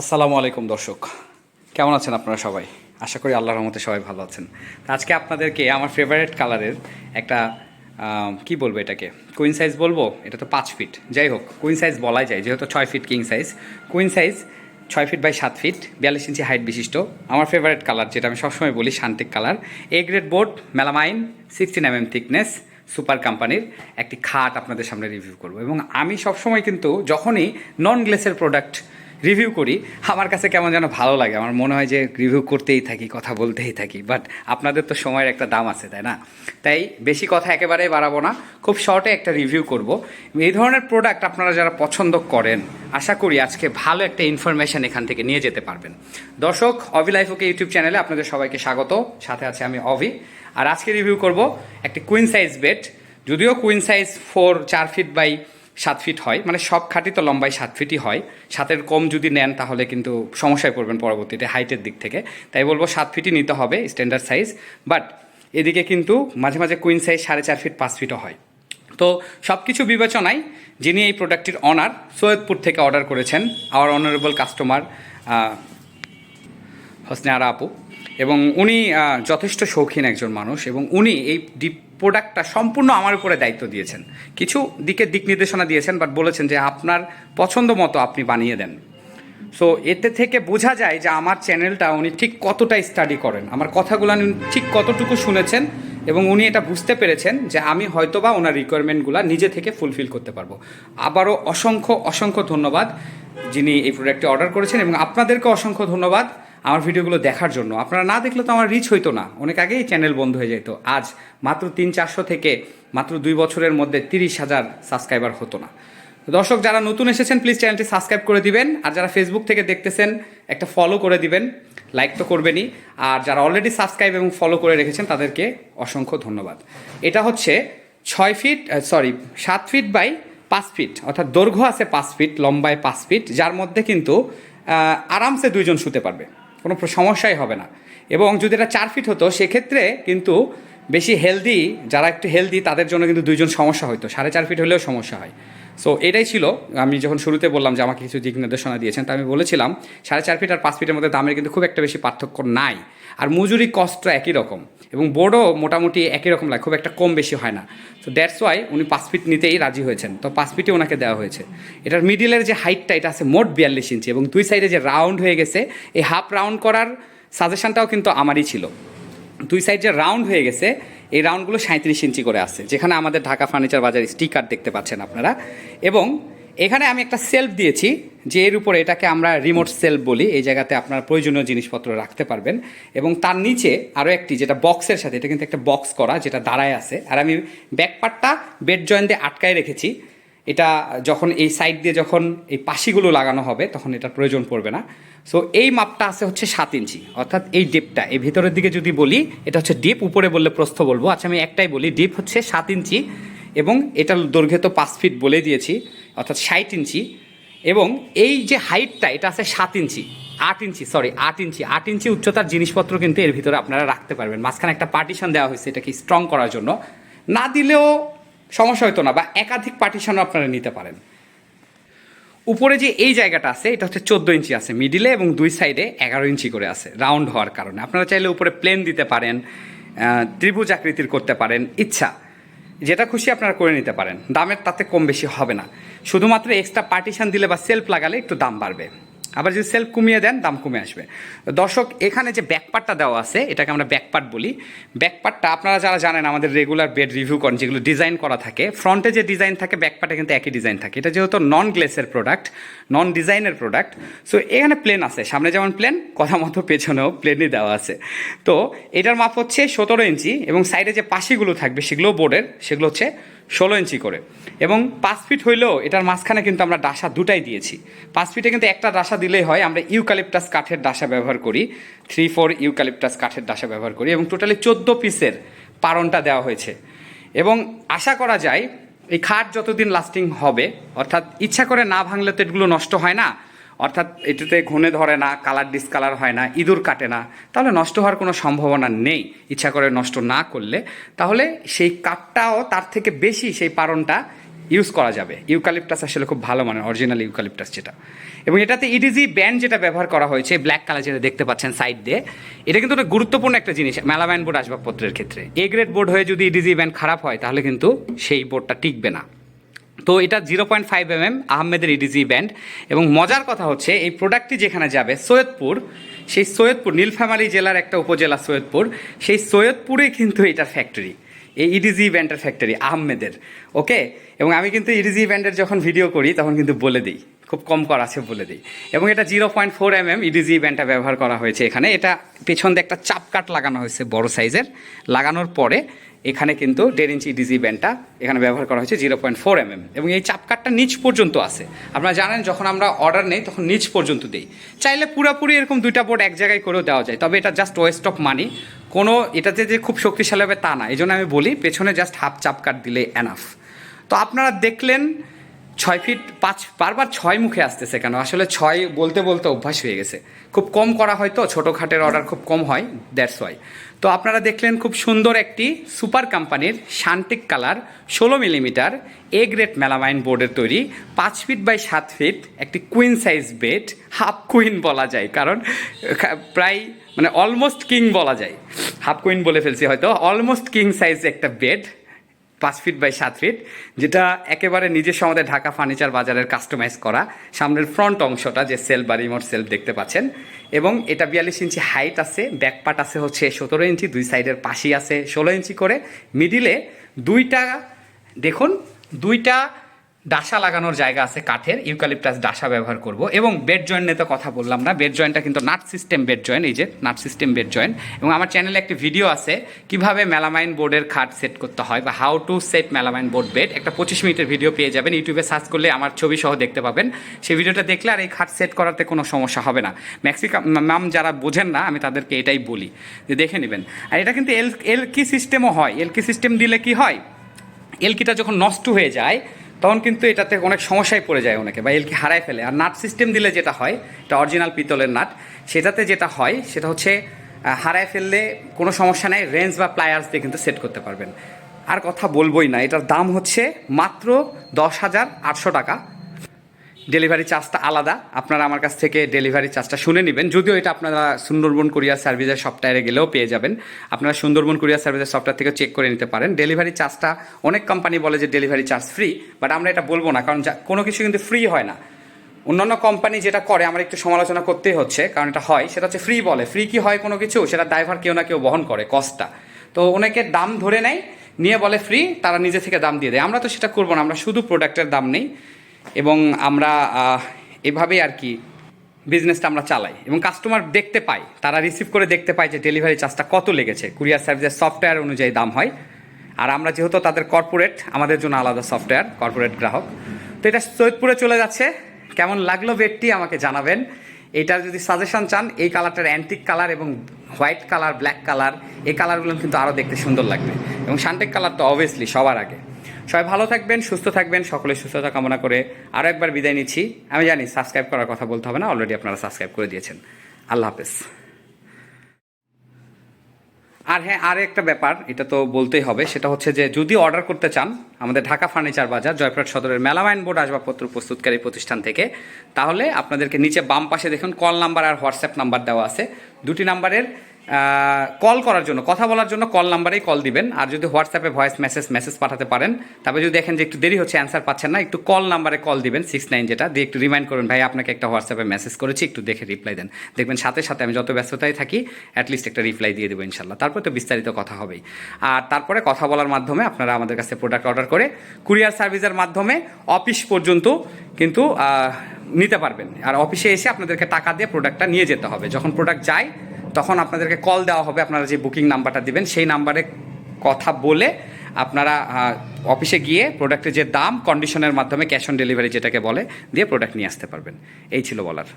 আসসালামু আলাইকুম দর্শক। কেমন আছেন আপনারা সবাই? আশা করি আল্লাহর রহমতে সবাই ভালো আছেন। আজকে আপনাদেরকে আমার ফেভারিট কালারের একটা কি বলব এটাকে? কুইন সাইজ বলব? এটা তো পাঁচ ফিট যাই হোক কুইন সাইজ বলাই যায়, যেহেতু ছয় feet king size queen size ছয় ফিট বাই সাত ফিট বিয়াল্লিশ ইঞ্চি হাইট বিশিষ্ট। আমার ফেভারিট কালার যেটা আমি সবসময় বলি শান্তিক colour A grade board melamine sixteen M M thickness super কোম্পানির একটি খাট আপনাদের সামনে রিভিউ করব। এবং আমি সবসময় কিন্তু যখনই নন গ্লেসের প্রোডাক্ট রিভিউ করি, আমার কাছে কেমন যেন ভালো লাগে। আমার মনে হয় যে রিভিউ করতেই থাকি, কথা বলতেই থাকি বাট আপনাদের তো সময়ের একটা দাম আছে, তাই না? তাই বেশি কথা একেবারে বাড়াবো না, খুব শর্টে একটা রিভিউ করব। এই ধরনের প্রোডাক্ট আপনারা যারা পছন্দ করেন, আশা করি আজকে ভালো একটা ইনফরমেশন এখান থেকে নিয়ে যেতে পারবেন। দর্শক, অভি লাইফ ওকে ইউটিউব চ্যানেলে আপনাদের সবাইকে স্বাগত। সাথে আছে আমি অভি। আর আজকে রিভিউ করব একটি কুইন সাইজ বেড যদিও কুইন সাইজ ফোর চার ফিট বাই সাত ফিট হয়। মানে সব খাটি তো লম্বাই সাত ফিটই হয়। সাতের কম যদি নেন তাহলে কিন্তু সমস্যায় পড়বেন পরবর্তীতে হাইটের দিক থেকে। তাই বলব সাত ফিটই নিতে হবে স্ট্যান্ডার্ড সাইজ বাট এদিকে কিন্তু মাঝে মাঝে কুইন সাইজ সাড়ে চার ফিট পাঁচ ফিটও হয়। তো সব কিছু বিবেচনায় যিনি এই প্রোডাক্টটির অনার সৈয়দপুর থেকে অর্ডার করেছেন our honourable customer Hosne Ara আপু। এবং উনি যথেষ্ট শৌখিন একজন মানুষ এবং উনি এই ডিপ প্রোডাক্টটা সম্পূর্ণ আমার উপরে দায়িত্ব দিয়েছেন। কিছু দিকে দিক নির্দেশনা দিয়েছেন বাট বলেছেন যে আপনার পছন্দ মতো আপনি বানিয়ে দেন। সো এতে থেকে বোঝা যায় যে আমার চ্যানেলটা উনি ঠিক কতটা স্টাডি করেন। আমার কথাগুলো উনি ঠিক কতটুকু শুনেছেন এবং উনি এটা বুঝতে পেরেছেন যে আমি হয়তোবা ওনার রিকোয়ারমেন্টগুলো নিজে থেকে ফুলফিল করতে পারব। আবারও অসংখ্য অসংখ্য ধন্যবাদ যিনি এই প্রোডাক্টটি অর্ডার করেছেন এবং আপনাদেরকে অসংখ্য ধন্যবাদ। আমার ভিডিওগুলো দেখার জন্য। আপনারা না দেখলে তো আমার রিচ হইতো না। অনেক আগেই চ্যানেল বন্ধ হয়ে যেত। আজ মাত্র তিন চারশো থেকে মাত্র দুই বছরের মধ্যে তিরিশ হাজার সাবস্ক্রাইবার হতো না। দর্শক, যারা নতুন এসেছেন প্লিজ চ্যানেলটি সাবস্ক্রাইব করে দিবেন। আর যারা ফেসবুক থেকে দেখতেছেন, একটা ফলো করে দিবেন। লাইক তো করবেনই। আর যারা অলরেডি সাবস্ক্রাইব এবং ফলো করে রেখেছেন, তাদেরকে অসংখ্য ধন্যবাদ। এটা হচ্ছে ছয় ফিট সরি সাত ফিট বাই পাঁচ ফিট অর্থাৎ দৈর্ঘ্য আছে পাঁচ ফিট লম্বায় পাঁচ ফিট যার মধ্যে কিন্তু আরামসে দুইজন শুতে পারবে। কোনো সমস্যাই হবে না। এবং যদি এটা চার ফিট হতো, সেক্ষেত্রে কিন্তু বেশি হেলদি যারা একটু হেলদি তাদের জন্য কিন্তু দুইজন সমস্যা হতো সাড়ে চার ফিট হলেও সমস্যা হয়। সো এটাই ছিল। আমি যখন শুরুতে বললাম যে আমাকে কিছু দিক নির্দেশনা দিয়েছেন, তো আমি বলেছিলাম, সাড়ে চার ফিট আর পাঁচ ফিটের মধ্যে দামের কিন্তু খুব একটা বেশি পার্থক্য নাই। আর মজুরি কস্টটা একই রকম এবং বোর্ডও মোটামুটি একই রকম লাগে, খুব একটা কম বেশি হয় না। তো দ্যাটস ওয়াই উনি পাঁচ ফিট নিতেই রাজি হয়েছেন। তো পাঁচ ফিটে ওনাকে দেওয়া হয়েছে। এটার মিডিলের যে হাইটটা এটা আছে মোট বিয়াল্লিশ ইঞ্চি এবং দুই সাইডে যে রাউন্ড হয়ে গেছে, এই হাফ রাউন্ড করার সাজেশনটাও কিন্তু আমারই ছিল। দুই সাইড যে রাউন্ড হয়ে গেছে এই রাউন্ডগুলো সাঁত্রিশ ইঞ্চি করে আছে, যেখানে আমাদের ঢাকা ফার্নিচার বাজার স্টিকার দেখতে পাচ্ছেন আপনারা। এবং এখানে আমি একটা সেলফ দিয়েছি, যে এর উপরে এটাকে আমরা রিমোট সেলফ বলি, এই জায়গাতে আপনার প্রয়োজনীয় জিনিসপত্র রাখতে পারবেন। এবং তার নিচে আরও একটি, যেটা বক্সের সাথে, এটা কিন্তু একটা বক্স করা, যেটা দাঁড়ায় আছে। আর আমি ব্যাকপার্টটা বেড জয়েন্টে দিয়ে আটকায় রেখেছি এটা যখন এই সাইড দিয়ে যখন এই পাশিগুলো লাগানো হবে, তখন এটার প্রয়োজন পড়বে না। সো এই মাপটা আছে হচ্ছে সাত ইঞ্চি, অর্থাৎ এই ডিপটা এই ভিতরের দিকে যদি বলি, এটা হচ্ছে ডিপ উপরে বললে প্রস্থ বলব। আচ্ছা আমি একটাই বলি ডিপ হচ্ছে সাত ইঞ্চি এবং এটার দৈর্ঘ্য তো পাঁচ ফিট বলে দিয়েছি, অর্থাৎ ষাট ইঞ্চি এবং এই যে হাইটটা এটা আছে সাত ইঞ্চি, আট ইঞ্চি সরি আট ইঞ্চি। আট ইঞ্চি উচ্চতার জিনিসপত্র কিন্তু এর ভিতরে আপনারা রাখতে পারবেন। মাঝখানে একটা পার্টিশন দেওয়া হয়েছে এটাকে স্ট্রং করার জন্য। না দিলেও সমস্যা হতো না বা একাধিক পার্টিশনও আপনারা নিতে পারেন। উপরে যে এই জায়গাটা আছে, এটা হচ্ছে চোদ্দ ইঞ্চি আছে মিডিলে এবং দুই সাইডে এগারো ইঞ্চি করে আছে রাউন্ড হওয়ার কারণে। আপনারা চাইলে উপরে প্লেন দিতে পারেন ত্রিভুজ আকৃতির করতে পারেন, ইচ্ছা। যেটা খুশি আপনারা করে নিতে পারেন। দামের তাতে কম বেশি হবে না। শুধুমাত্র এক্সট্রা পার্টিশন দিলে বা সেলফ লাগালে একটু দাম বাড়বে। আবার যদি সেলফ কমিয়ে দেন, দাম কমে আসবে। দর্শক, এখানে যে ব্যাকপার্টটা দেওয়া আছে, এটাকে আমরা ব্যাকপার্ট বলি। ব্যাকপার্টটা আপনারা যারা জানেন, আমাদের রেগুলার বেড রিভিউ করেন, যেগুলো ডিজাইন করা থাকে ফ্রন্টে যে ডিজাইন থাকে ব্যাকপার্টে কিন্তু একই ডিজাইন থাকে। এটা যেহেতু নন গ্লেসের প্রোডাক্ট নন ডিজাইনের প্রোডাক্ট সো এখানে প্লেন আছে। সামনে যেমন প্লেন কথা মতো পেছনেও প্লেনই দেওয়া আছে। তো এটার মাপ হচ্ছে সতেরো ইঞ্চি এবং সাইডে যে পাশিগুলো থাকবে, সেগুলো বোর্ডের সেগুলো হচ্ছে ষোলো ইঞ্চি করে। এবং পাঁচ ফিট হইলেও এটার মাঝখানে কিন্তু আমরা ডাসা দুটাই দিয়েছি। পাঁচ ফিটে কিন্তু একটা ডাসা দিলেই হয়, আমরা ইউক্যালিপটাস কাঠের ডাসা ব্যবহার করি। থ্রি, ফোর ইউক্যালিপটাস কাঠের ডাসা ব্যবহার করি এবং টোটালি চোদ্দ পিসের পারনটা দেওয়া হয়েছে। এবং আশা করা যায়, এই খাট যতদিন লাস্টিং হবে, অর্থাৎ ইচ্ছা করে না ভাঙলে তো এগুলো নষ্ট হয় না অর্থাৎ এটাতে ঘুনে ধরে না কালার ডিসকালার হয় না, ইঁদুর কাটে না, তাহলে নষ্ট হওয়ার কোনো সম্ভাবনা নেই। ইচ্ছা করে নষ্ট না করলে, তাহলে সেই কাঠটাও তার থেকে বেশি সেই পারনটা ইউজ করা যাবে। ইউকালিপটাস আসলে খুব ভালো মানের অরিজিনাল ইউকালিপটাস যেটা। এবং এটাতে ইডিজি ব্যান্ড যেটা ব্যবহার করা হয়েছে ব্ল্যাক কালার যেটা দেখতে পাচ্ছেন সাইড দিয়ে, এটা কিন্তু একটা গুরুত্বপূর্ণ একটা জিনিস মেলামাইন বোর্ড আসবাবপত্রের ক্ষেত্রে। এ গ্রেড বোর্ড হয়ে যদি ইডিজি ব্যান্ড খারাপ হয়, তাহলে কিন্তু সেই বোর্ডটা টিকবে না। তো এটা zero point five M M আহমেদের ইডিজি ব্যান্ড এবং মজার কথা হচ্ছে, এই প্রোডাক্টটি যেখানে যাবে, সৈয়দপুর, সেই সৈয়দপুর, নীলফামারী জেলার একটা উপজেলা সৈয়দপুর, সেই সৈয়দপুরে কিন্তু এটার ফ্যাক্টরি এই ইডিজি ব্যান্ডের ফ্যাক্টরি আহমেদের ওকে এবং আমি কিন্তু ইডিজি ব্যান্ডের যখন ভিডিও করি, তখন কিন্তু বলে দিই, খুব কম কর আছে বলে দিই। এবং এটা zero point four M M EDG ব্যান্ডটা ব্যবহার করা হয়েছে এখানে। এটা পেছন দিয়ে একটা চাপ চাপকাট লাগানো হয়েছে বড় সাইজের লাগানোর পরে এখানে কিন্তু দেড় ইঞ্চি ডিজি ব্যান্ডটা এখানে ব্যবহার করা হয়েছে জিরো পয়েন্ট ফোর এমএম এবং এই চাপকাটটা নিচ পর্যন্ত আছে। আপনারা জানেন, যখন আমরা অর্ডার নেই, তখন নিচ পর্যন্ত দিই। চাইলে পুরোপুরি এরকম দুইটা বোর্ড এক জায়গায় করেও দেওয়া যায়, তবে এটা জাস্ট ওয়েস্ট অফ মানি কোনো এটাতে যে খুব শক্তিশালী হবে তা না, এই জন্য আমি বলি, পেছনে জাস্ট হাফ চাপকাট দিলে এনাফ তো আপনারা দেখলেন ছয় ফিট পাঁচ, বারবার ছয় মুখে আসতেছে কেন? আসলে ছয় বলতে বলতে অভ্যাস হয়ে গেছে। খুব কম করা হয় তো ছোটোখাটের অর্ডার খুব কম হয় দ্যাটস ওয়াই তো আপনারা দেখলেন খুব সুন্দর একটি সুপার কোম্পানির শান্তিক কালার, ষোলো মিলিমিটার এ গ্রেড মেলামাইন বোর্ডের তৈরি, পাঁচ ফিট বাই সাত ফিট একটি queen size bed half queen বলা যায়, কারণ প্রায় মানে অলমোস্ট কিং বলা যায়। হাফ কুইন বলে ফেলছি হয়তো অলমোস্ট কিং সাইজ একটা বেড পাঁচ ফিট বাই সাত ফিট যেটা একেবারে নিজস্ব আমাদের ঢাকা ফার্নিচার বাজারের কাস্টমাইজ করা। সামনের ফ্রন্ট অংশটা যে সেল বা রিমোট সেল দেখতে পাচ্ছেন। এবং এটা বিয়াল্লিশ ইঞ্চি হাইট আছে ব্যাকপার্ট আছে হচ্ছে সতেরো ইঞ্চি, দুই সাইডের পাশেই আছে ষোলো ইঞ্চি করে। মিডিলে দুইটা, দেখুন, দুইটা ডাসা লাগানোর জায়গা আছে কাঠের, ইউক্যালিপটাস ডাসা ব্যবহার করব। এবং বেড জয়েন্ট নিয়ে তো কথা বললাম না। বেড জয়েন্টটা কিন্তু নাট সিস্টেম বেড জয়েন্ট, এই যে নাট সিস্টেম বেড জয়েন্ট। এবং আমার চ্যানেলে একটি ভিডিও আছে, কীভাবে মেলামাইন বোর্ডের খাট সেট করতে হয় বা how to set melamine board bed একটা পঁচিশ মিনিটের ভিডিও পেয়ে যাবেন। ইউটিউবে সার্চ করলে আমার ছবি সহ দেখতে পাবেন। সেই ভিডিওটা দেখলে আর এই খাট সেট করাতে কোনো সমস্যা হবে না। ম্যাক্সিকাম ম্যাম যারা বোঝেন না, আমি তাদেরকে এটাই বলি যে দেখে নেবেন। আর এটা কিন্তু এল এল কি সিস্টেমও হয়। এল কি সিস্টেম দিলে কি হয়? এলকিটা যখন নষ্ট হয়ে যায় তখন কিন্তু এটাতে অনেক সমস্যায় পড়ে যায় অনেকে, বা এলকে হারায় ফেলে। আর নাট সিস্টেম দিলে যেটা হয়, এটা অরিজিনাল পিতলের নাট, সেটাতে যেটা হয়, সেটা হচ্ছে হারায় ফেললে কোনো সমস্যা নেই, রেঞ্জ বা প্লায়ার্স দিয়ে কিন্তু সেট করতে পারবেন। আর কথা বলবোই না, এটার দাম হচ্ছে মাত্র দশ হাজার আটশো টাকা। ডেলিভারি চার্জটা আলাদা। আপনারা আমার কাছ থেকে ডেলিভারি চার্জটা শুনে নেবেন। যদিও এটা আপনারা সুন্দরবন কুরিয়ার সার্ভিসের সফটওয়্যারে গেলেও পেয়ে যাবেন। আপনারা সুন্দরবন কুরিয়ার সার্ভিসের সফটওয়্যার থেকে চেক করে নিতে পারেন। ডেলিভারি চার্জটা অনেক কোম্পানি বলে যে ডেলিভারি চার্জ ফ্রি বাট আমরা এটা বলব না। কারণ কোনো কিছু কিন্তু ফ্রি হয় না। অন্যান্য কোম্পানি যেটা করে, আমার একটু সমালোচনা করতেই হচ্ছে, কারণ এটা হয়। সেটা হচ্ছে ফ্রি বলে। ফ্রি কি হয় কোনো কিছু? সেটা ড্রাইভার কেউ না কেউ বহন করে কস্টটা তো অনেকে দাম ধরে নেয়, নিয়ে বলে ফ্রি তারা নিজে থেকে দাম দিয়ে দেয়। আমরা তো সেটা করব না। আমরা শুধু প্রোডাক্টের দাম নেই। এবং আমরা এভাবেই আর কি বিজনেসটা আমরা চালাই এবং কাস্টমার দেখতে পাই তারা রিসিভ করে দেখতে পায় যে ডেলিভারি চার্জটা কত লেগেছে। কুরিয়ার সার্ভিসের সফটওয়্যার অনুযায়ী দাম হয়। আর আমরা যেহেতু তাদের কর্পোরেট আমাদের জন্য আলাদা সফটওয়্যার কর্পোরেট গ্রাহক। তো এটা সৈয়দপুরে চলে যাচ্ছে। কেমন লাগল বেডটি আমাকে জানাবেন। এটার যদি সাজেশন চান, এই কালারটার অ্যান্টিক কালার এবং হোয়াইট কালার ব্ল্যাক কালার এই কালারগুলো কিন্তু আরও দেখতে সুন্দর লাগবে। এবং শান্টেক কালার তো অবভিয়াসলি সবার আগে। সবাই ভালো থাকবেন, সুস্থ থাকবেন, সকলের সুস্থতা কামনা করে আরও একবার বিদায় নিচ্ছি। আমি জানি সাবস্ক্রাইব করার কথা বলতে হবে না অলরেডি আপনারা সাবস্ক্রাইব করে দিয়েছেন। আল্লাহ হাফেজ। আর হ্যাঁ আর একটা ব্যাপার, এটা তো বলতেই হবে, সেটা হচ্ছে যে যদি অর্ডার করতে চান আমাদের ঢাকা ফার্নিচার বাজার, জয়পুরহাট সদরের মেলামাইন বোর্ড আসবাবপত্র প্রস্তুতকারী প্রতিষ্ঠান থেকে, তাহলে আপনাদেরকে নিচে বাম পাশে দেখুন কল নাম্বার আর হোয়াটসঅ্যাপ নাম্বার দেওয়া আছে। দুটি নাম্বারের কল করার জন্য, কথা বলার জন্য কল নাম্বারেই কল দিবেন। আর যদি হোয়াটসঅ্যাপে ভয়েস মেসেজ মেসেজ পাঠাতে পারেন, তারপরে যদি দেখেন যে একটু দেরি হচ্ছে অ্যান্সার পাচ্ছেন না, একটু কল নাম্বারে কল দিবেন সিক্স নাইন যেটা, দিয়ে একটু রিমাইন্ড করুন, ভাই, আপনাকে একটা হোয়াটসঅ্যাপে মেসেজ করেছি, একটু দেখে রিপ্লাই দেন। দেখবেন সাথে সাথে আমি যত ব্যস্ততায় থাকি অ্যাটলিস্ট একটা রিপ্লাই দিয়ে দেবো ইনশাল্লাহ। তারপর তো বিস্তারিত কথা হবেই। আর তারপরে কথা বলার মাধ্যমে আপনারা আমাদের কাছে প্রোডাক্ট অর্ডার করে কুরিয়ার সার্ভিসের মাধ্যমে অফিস পর্যন্ত কিন্তু নিতে পারবেন। আর অফিসে এসে আপনাদেরকে টাকা দিয়ে প্রোডাক্টটা নিয়ে যেতে হবে। যখন প্রোডাক্ট যায় তখন আপনাদেরকে কল দেওয়া হবে, আপনারা যে বুকিং নাম্বারটা দিবেন, সেই নাম্বারে কথা বলে আপনারা অফিসে গিয়ে প্রোডাক্টের যে দাম কন্ডিশনের মাধ্যমে ক্যাশ অন ডেলিভারি যেটাকে বলে, দিয়ে প্রোডাক্ট নিয়ে আসতে পারবেন। এই ছিল বলার।